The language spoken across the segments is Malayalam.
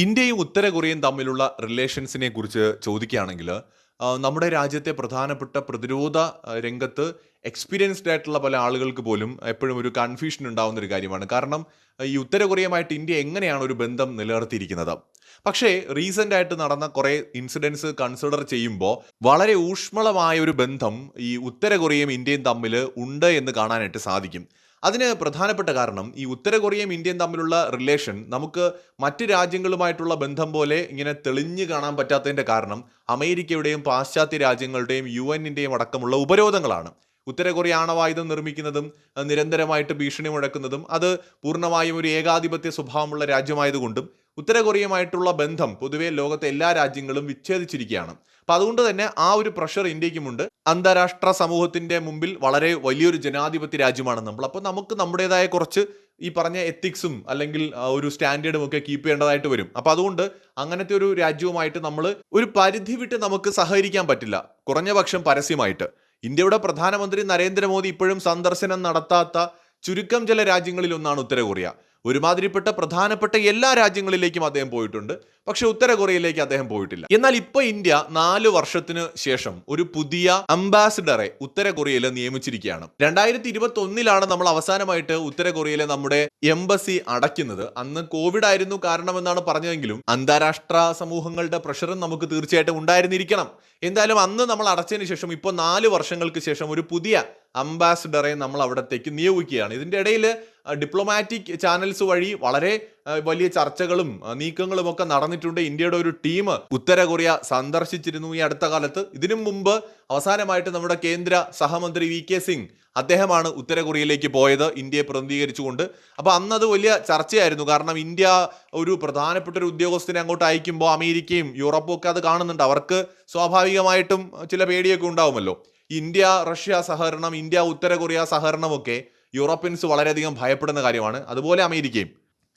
ഇന്ത്യയും ഉത്തര കൊറിയയും തമ്മിലുള്ള റിലേഷൻസിനെ കുറിച്ച് ചോദിക്കുകയാണെങ്കിൽ നമ്മുടെ രാജ്യത്തെ പ്രധാനപ്പെട്ട പ്രതിരോധ രംഗത്ത് എക്സ്പീരിയൻസ്ഡ് ആയിട്ടുള്ള പല ആളുകൾക്ക് പോലും എപ്പോഴും ഒരു കൺഫ്യൂഷൻ ഉണ്ടാകുന്ന ഒരു കാര്യമാണ്. കാരണം ഈ ഉത്തര കൊറിയയുമായിട്ട് ഇന്ത്യ എങ്ങനെയാണ് ഒരു ബന്ധം നിലനിർത്തിയിരിക്കുന്നത്? പക്ഷേ റീസെന്റ് ആയിട്ട് നടന്ന കുറേ ഇൻസിഡൻസ് കൺസിഡർ ചെയ്യുമ്പോൾ വളരെ ഊഷ്മളമായ ഒരു ബന്ധം ഈ ഉത്തര കൊറിയയും ഇന്ത്യയും തമ്മിൽ ഉണ്ട് എന്ന് കാണാനായിട്ട് സാധിക്കും. അതിന് പ്രധാനപ്പെട്ട കാരണം ഈ ഉത്തര കൊറിയയും ഇന്ത്യയും തമ്മിലുള്ള റിലേഷൻ നമുക്ക് മറ്റ് രാജ്യങ്ങളുമായിട്ടുള്ള ബന്ധം പോലെ ഇങ്ങനെ തെളിഞ്ഞു കാണാൻ പറ്റാത്തതിന്റെ കാരണം അമേരിക്കയുടെയും പാശ്ചാത്യ രാജ്യങ്ങളുടെയും യു എന്നിന്റെയും അടക്കമുള്ള ഉപരോധങ്ങളാണ്. ഉത്തര കൊറിയ ആണവായുധം നിർമ്മിക്കുന്നതും നിരന്തരമായിട്ട് ഭീഷണി മുഴക്കുന്നതും അത് പൂർണമായും ഒരു ഏകാധിപത്യ സ്വഭാവമുള്ള രാജ്യമായതുകൊണ്ടും ഉത്തര കൊറിയയുമായിട്ടുള്ള ബന്ധം പൊതുവെ ലോകത്തെ എല്ലാ രാജ്യങ്ങളും വിച്ഛേദിച്ചിരിക്കുകയാണ്. അപ്പൊ അതുകൊണ്ട് തന്നെ ആ ഒരു പ്രഷർ ഇന്ത്യക്കുമുണ്ട്. അന്താരാഷ്ട്ര സമൂഹത്തിന്റെ മുമ്പിൽ വളരെ വലിയൊരു ജനാധിപത്യ രാജ്യമാണ് നമ്മൾ അപ്പോൾ നമുക്ക് നമ്മുടേതായ കുറച്ച് ഈ പറഞ്ഞ എത്തിക്സും അല്ലെങ്കിൽ ഒരു സ്റ്റാൻഡേർഡും ഒക്കെ കീപ്പ് ചെയ്യേണ്ടതായിട്ട് വരും. അപ്പൊ അതുകൊണ്ട് അങ്ങനത്തെ ഒരു രാജ്യവുമായിട്ട് നമ്മൾ ഒരു പരിധി വിട്ട് നമുക്ക് സഹകരിക്കാൻ പറ്റില്ല. കുറഞ്ഞ പക്ഷം പരസ്യമായിട്ട്. ഇന്ത്യയുടെ പ്രധാനമന്ത്രി നരേന്ദ്രമോദി ഇപ്പോഴും സന്ദർശനം നടത്താത്ത ചുരുക്കം ചില രാജ്യങ്ങളിൽ ഒന്നാണ് ഒരുമാതിരിപ്പെട്ട പ്രധാനപ്പെട്ട എല്ലാ രാജ്യങ്ങളിലേക്കും അദ്ദേഹം പോയിട്ടുണ്ട്. പക്ഷെ ഉത്തര കൊറിയയിലേക്ക് അദ്ദേഹം പോയിട്ടില്ല. എന്നാൽ ഇപ്പൊ ഇന്ത്യ നാല് വർഷത്തിന് ശേഷം ഒരു പുതിയ അംബാസിഡറെ ഉത്തര കൊറിയയിൽ നിയമിച്ചിരിക്കുകയാണ്. രണ്ടായിരത്തി ഇരുപത്തി ഒന്നിലാണ് നമ്മൾ അവസാനമായിട്ട് ഉത്തര കൊറിയയിലെ നമ്മുടെ എംബസി അടയ്ക്കുന്നത്. അന്ന് കോവിഡ് ആയിരുന്നു കാരണമെന്നാണ് പറഞ്ഞതെങ്കിലും അന്താരാഷ്ട്ര സമൂഹങ്ങളുടെ പ്രഷറും നമുക്ക് തീർച്ചയായിട്ടും ഉണ്ടായിരുന്നിരിക്കണം. എന്തായാലും അന്ന് നമ്മൾ അടച്ചതിന് ശേഷം ഇപ്പോൾ നാല് വർഷങ്ങൾക്ക് ശേഷം ഒരു പുതിയ അംബാസിഡറെ നമ്മൾ അവിടത്തേക്ക് നിയോഗിക്കുകയാണ്. ഇതിന്റെ ഇടയിൽ ഡിപ്ലോമാറ്റിക് ചാനൽസ് വഴി വളരെ വലിയ ചർച്ചകളും നീക്കങ്ങളും ഒക്കെ നടന്നിട്ടുണ്ട്. ഇന്ത്യയുടെ ഒരു ടീം ഉത്തര കൊറിയ സന്ദർശിച്ചിരുന്നു ഈ അടുത്ത കാലത്ത്. ഇതിനു മുമ്പ് അവസാനമായിട്ട് നമ്മുടെ കേന്ദ്ര സഹമന്ത്രി വി കെ സിംഗ് അദ്ദേഹമാണ് ഉത്തര കൊറിയയിലേക്ക് പോയത് ഇന്ത്യയെ പ്രതിനിധീകരിച്ചുകൊണ്ട്. അപ്പൊ അന്നത് വലിയ ചർച്ചയായിരുന്നു. കാരണം ഇന്ത്യ ഒരു പ്രധാനപ്പെട്ട ഒരു ഉദ്യോഗസ്ഥനെ അങ്ങോട്ട് അയക്കുമ്പോൾ അമേരിക്കയും യൂറോപ്പും ഒക്കെ അത് കാണുന്നുണ്ട്. അവർക്ക് സ്വാഭാവികമായിട്ടും ചില പേടിയൊക്കെ ഉണ്ടാവുമല്ലോ. ഇന്ത്യ റഷ്യ സഹകരണം ഇന്ത്യ ഉത്തര കൊറിയ സഹകരണമൊക്കെ യൂറോപ്യൻസ് വളരെയധികം ഭയപ്പെടുന്ന കാര്യമാണ്. അതുപോലെ അമേരിക്കയും.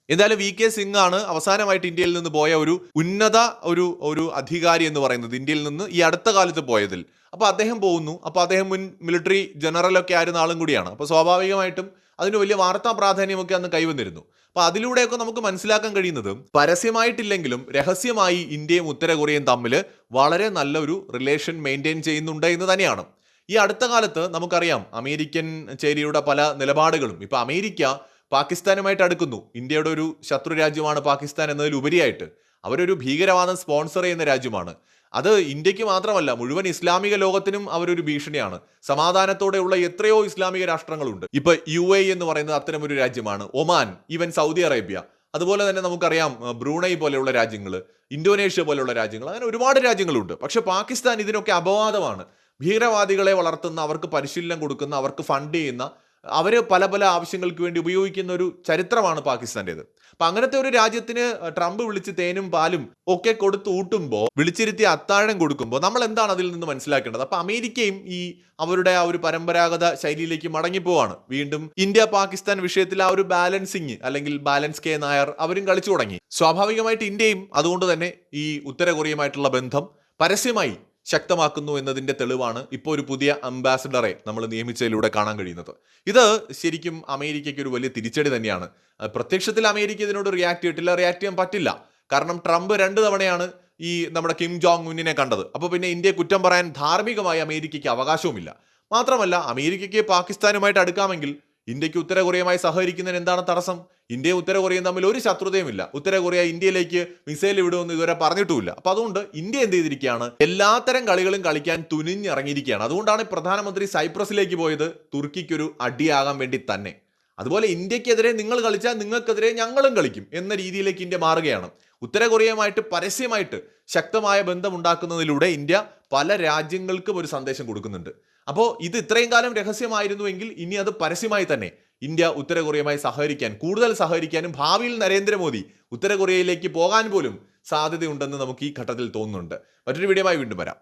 എന്തായാലും വി കെ സിംഗ് ആണ് അവസാനമായിട്ട് ഇന്ത്യയിൽ നിന്ന് പോയ ഒരു ഉന്നത ഒരു ഒരു അധികാരി എന്ന് പറയുന്നത് ഇന്ത്യയിൽ നിന്ന് ഈ അടുത്ത കാലത്ത് പോയതിൽ. അപ്പോൾ അദ്ദേഹം പോകുന്നു. അപ്പോൾ അദ്ദേഹം മുൻ മിലിറ്ററി ജനറലൊക്കെ ആയിരുന്ന ആളും കൂടിയാണ്. അപ്പോൾ സ്വാഭാവികമായിട്ടും അതിന് വലിയ വാർത്താ പ്രാധാന്യമൊക്കെ അന്ന് കൈവന്നിരുന്നു. അപ്പോൾ അതിലൂടെയൊക്കെ നമുക്ക് മനസ്സിലാക്കാൻ കഴിയുന്നത് പരസ്യമായിട്ടില്ലെങ്കിലും രഹസ്യമായി ഇന്ത്യയും ഉത്തര കൊറിയയും തമ്മിൽ വളരെ നല്ലൊരു റിലേഷൻ മെയിന്റെയിൻ ചെയ്യുന്നുണ്ട് എന്ന് തന്നെയാണ്. ഈ അടുത്ത കാലത്ത് നമുക്കറിയാം അമേരിക്കൻ ചേരിയുടെ പല നിലപാടുകളും. ഇപ്പൊ അമേരിക്ക പാകിസ്ഥാനുമായിട്ട് അടുക്കുന്നു. ഇന്ത്യയുടെ ഒരു ശത്രു രാജ്യമാണ് പാകിസ്ഥാൻ എന്നതിലുപരിയായിട്ട്. അവരൊരു ഭീകരവാദം സ്പോൺസർ ചെയ്യുന്ന രാജ്യമാണ്. അത് ഇന്ത്യയ്ക്ക് മാത്രമല്ല മുഴുവൻ ഇസ്ലാമിക ലോകത്തിനും അവരൊരു ഭീഷണിയാണ്. സമാധാനത്തോടെയുള്ള എത്രയോ ഇസ്ലാമിക രാഷ്ട്രങ്ങളുണ്ട്. ഇപ്പൊ യു എ എന്ന് പറയുന്നത് ഒരു രാജ്യമാണ്. Oman even Saudi Arabia. അതുപോലെ തന്നെ നമുക്കറിയാം ബ്രൂണൈ പോലെയുള്ള രാജ്യങ്ങൾ ഇന്തോനേഷ്യ പോലെയുള്ള രാജ്യങ്ങൾ അങ്ങനെ ഒരുപാട് രാജ്യങ്ങളുണ്ട്. പക്ഷെ പാകിസ്ഥാൻ ഇതിനൊക്കെ അപവാദമാണ്. ഭീകരവാദികളെ വളർത്തുന്ന അവർക്ക് പരിശീലനം കൊടുക്കുന്ന അവർക്ക് ഫണ്ട് ചെയ്യുന്ന അവർ പല പല ആവശ്യങ്ങൾക്ക് വേണ്ടി ഉപയോഗിക്കുന്ന ഒരു ചരിത്രമാണ് പാകിസ്ഥാന്റെത് അപ്പം അങ്ങനത്തെ ഒരു രാജ്യത്തിന് ട്രംപ് വിളിച്ച് തേനും പാലും ഒക്കെ കൊടുത്ത് ഊട്ടുമ്പോൾ വിളിച്ചിരുത്തി അത്താഴം കൊടുക്കുമ്പോൾ നമ്മൾ എന്താണ് അതിൽ നിന്ന് മനസ്സിലാക്കേണ്ടത്? അപ്പം അമേരിക്കയും ഈ അവരുടെ ആ ഒരു പരമ്പരാഗത ശൈലിയിലേക്ക് മടങ്ങിപ്പോവാണ് വീണ്ടും ഇന്ത്യ പാകിസ്ഥാൻ വിഷയത്തിൽ ആ ഒരു ബാലൻസിങ് അല്ലെങ്കിൽ ബാലൻസ് കെ നായർ അവരും കളിച്ചു തുടങ്ങി. സ്വാഭാവികമായിട്ട് ഇന്ത്യയും അതുകൊണ്ട് തന്നെ ഈ ഉത്തര കൊറിയയുമായിട്ടുള്ള ബന്ധം പരസ്യമായി ശക്തമാക്കുന്നു എന്നതിന്റെ തെളിവാണ് ഇപ്പോൾ ഒരു പുതിയ അംബാസിഡറെ നമ്മൾ നിയമിച്ചതിലൂടെ കാണാൻ കഴിയുന്നത്. ഇത് ശരിക്കും അമേരിക്കയ്ക്ക് ഒരു വലിയ തിരിച്ചടി തന്നെയാണ്. പ്രത്യക്ഷത്തിൽ അമേരിക്ക ഇതിനോട് റിയാക്ട് ചെയ്തിട്ടില്ല റിയാക്ട് ചെയ്യാൻ പറ്റില്ല. കാരണം ട്രംപ് രണ്ട് തവണയാണ് ഈ നമ്മുടെ കിം ജോങ് ഉന്നിനെ കണ്ടത്. അപ്പോൾ പിന്നെ ഇന്ത്യയെ കുറ്റം പറയാൻ ധാർമ്മികമായി അമേരിക്കയ്ക്ക് അവകാശവുമില്ല. മാത്രമല്ല അമേരിക്കയ്ക്ക് പാകിസ്ഥാനുമായിട്ട് അടുക്കാമെങ്കിൽ ഇന്ത്യയ്ക്ക് ഉത്തര കൊറിയയുമായി സഹകരിക്കുന്നതിന് എന്താണ് തടസ്സം? ഇന്ത്യയും ഉത്തര കൊറിയയും തമ്മിൽ ഒരു ശത്രുതയുമില്ല. ഉത്തര കൊറിയ ഇന്ത്യയിലേക്ക് മിസൈൽ വിടുമെന്ന് ഇതുവരെ പറഞ്ഞിട്ടുമില്ല. അപ്പൊ അതുകൊണ്ട് ഇന്ത്യ എന്ത് ചെയ്തിരിക്കുകയാണ്? എല്ലാത്തരം കളികളും കളിക്കാൻ തുനിഞ്ഞിറങ്ങിയിരിക്കുകയാണ്. അതുകൊണ്ടാണ് പ്രധാനമന്ത്രി സൈപ്രസിലേക്ക് പോയത് തുർക്കിക്കൊരു അടിയാകാൻ വേണ്ടി തന്നെ. അതുപോലെ ഇന്ത്യക്കെതിരെ നിങ്ങൾ കളിച്ചാൽ നിങ്ങൾക്കെതിരെ ഞങ്ങളും കളിക്കും എന്ന രീതിയിലേക്ക് ഇന്ത്യ മാറുകയാണ്. ഉത്തര കൊറിയയുമായിട്ട് പരസ്യമായിട്ട് ശക്തമായ ബന്ധമുണ്ടാക്കുന്നതിലൂടെ ഇന്ത്യ പല രാജ്യങ്ങൾക്കും ഒരു സന്ദേശം കൊടുക്കുന്നുണ്ട്. അപ്പോൾ ഇത് ഇത്രയും കാലം രഹസ്യമായിരുന്നുവെങ്കിൽ ഇനി അത് പരസ്യമായി തന്നെ ഇന്ത്യ ഉത്തര കൊറിയയുമായി സഹകരിക്കാൻ കൂടുതൽ സഹകരിക്കാനും ഭാവിയിൽ നരേന്ദ്രമോദി ഉത്തര കൊറിയയിലേക്ക് പോകാൻ പോലും സാധ്യതയുണ്ടെന്ന് നമുക്ക് ഈ ഘട്ടത്തിൽ തോന്നുന്നുണ്ട്. മറ്റൊരു വീഡിയോയുമായി വീണ്ടും വരാം.